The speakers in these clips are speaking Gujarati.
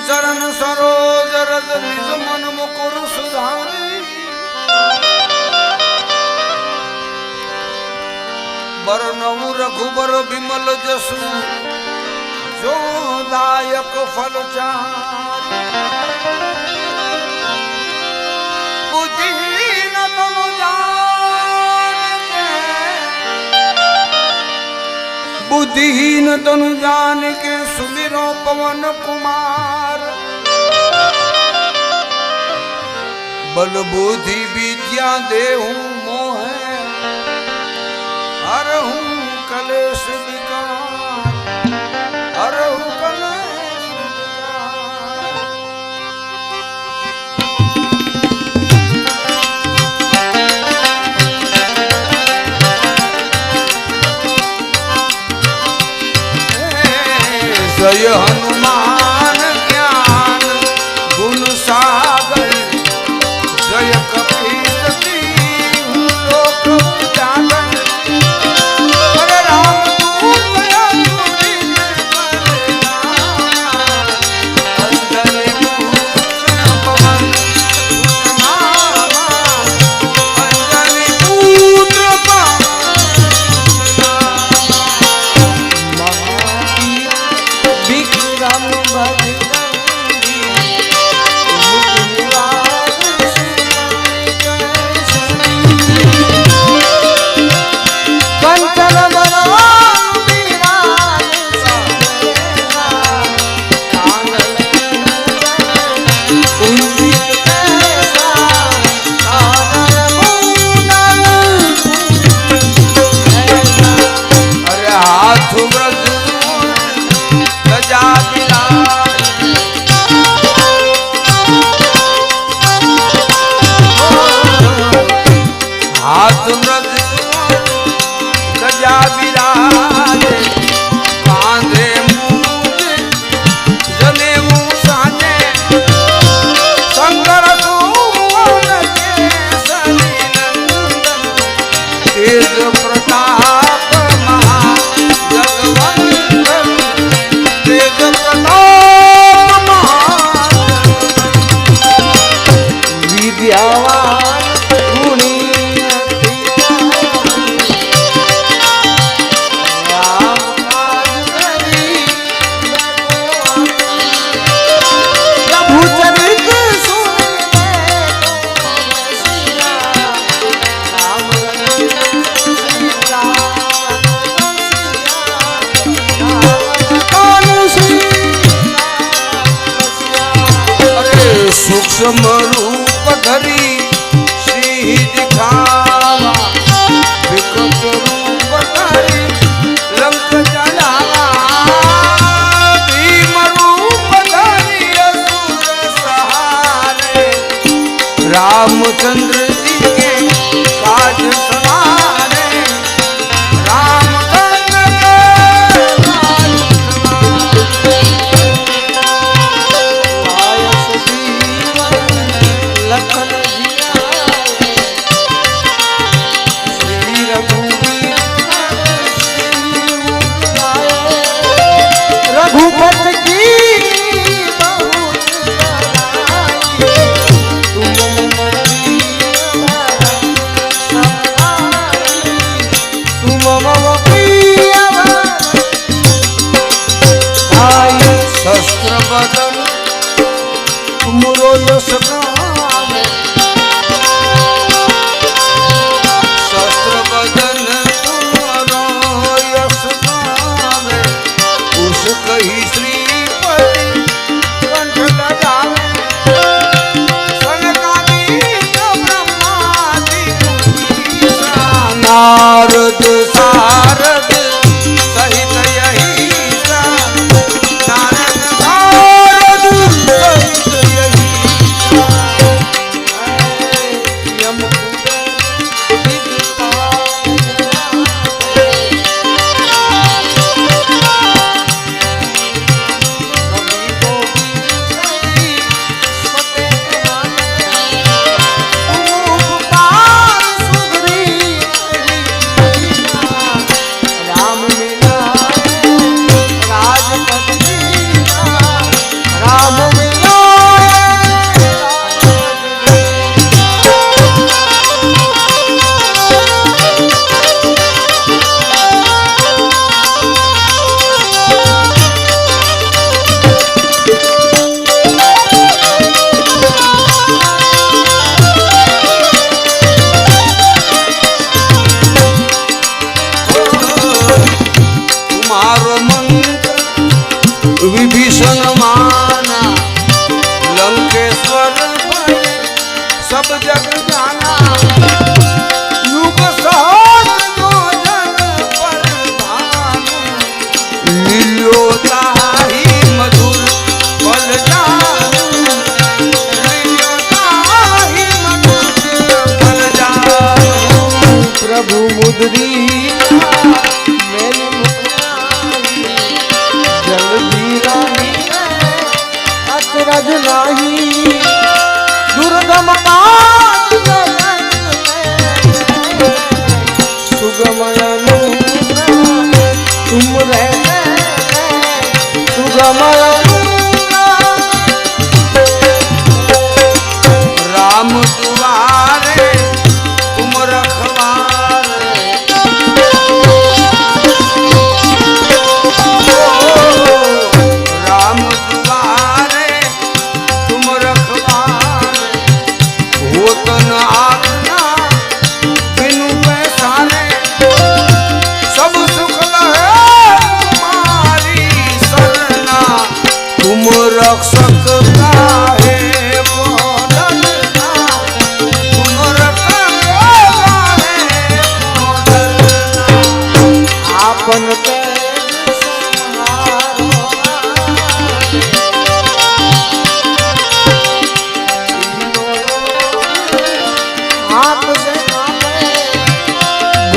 ચરણ સરોજ રજ નિજ મન મુકુર સુધારી બર નવું રઘુબર વિમલ જસુ જો દાયક ફલ ચા બુદ્ધિહીન તનુ જાન કે સુમિરો પવન કુમાર બલ બુદ્ધિ વિદ્યા દેહું મોહે હર હું કલેશ जय हन তোমরা come on. કહી શ્રીપતિ કંઠ લગાવે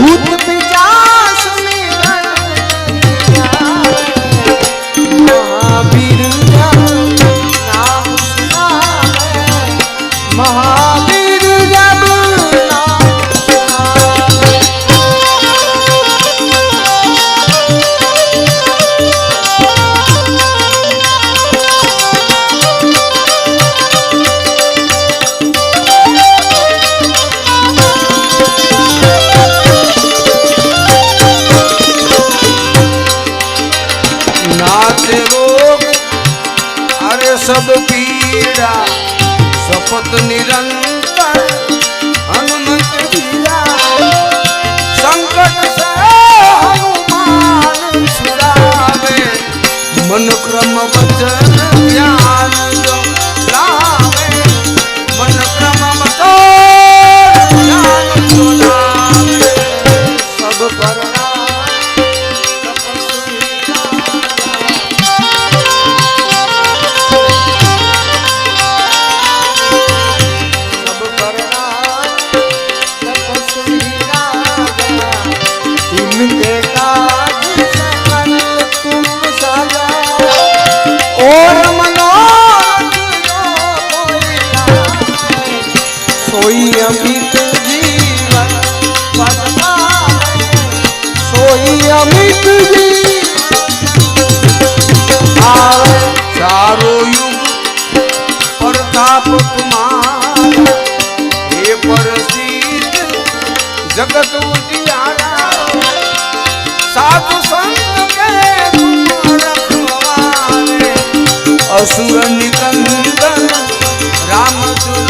Daud हरे सब पीड़ा सपत निरंतर हनुमत पीड़ा संकट से हनुमान छुड़ावे मन क्रम वचन ज्ञान જગત ઉજિયારા સાધુ સંત કે રખવાને અસુર નિકંદન રામચુર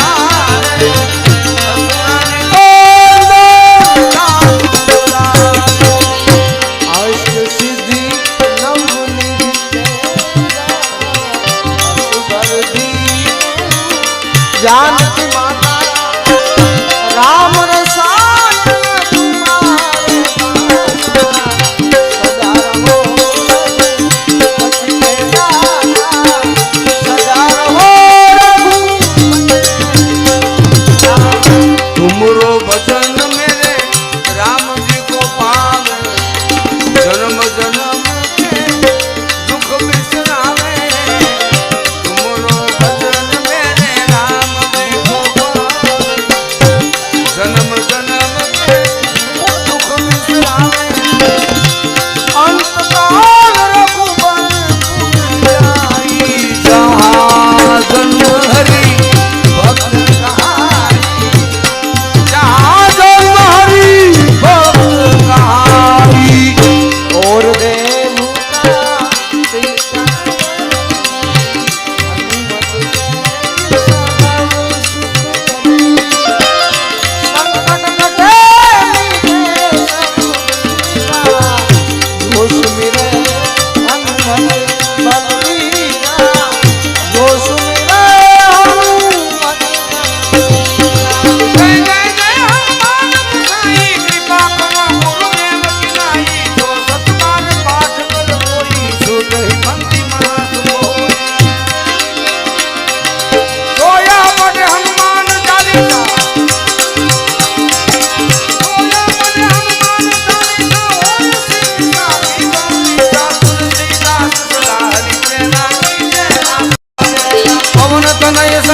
నయస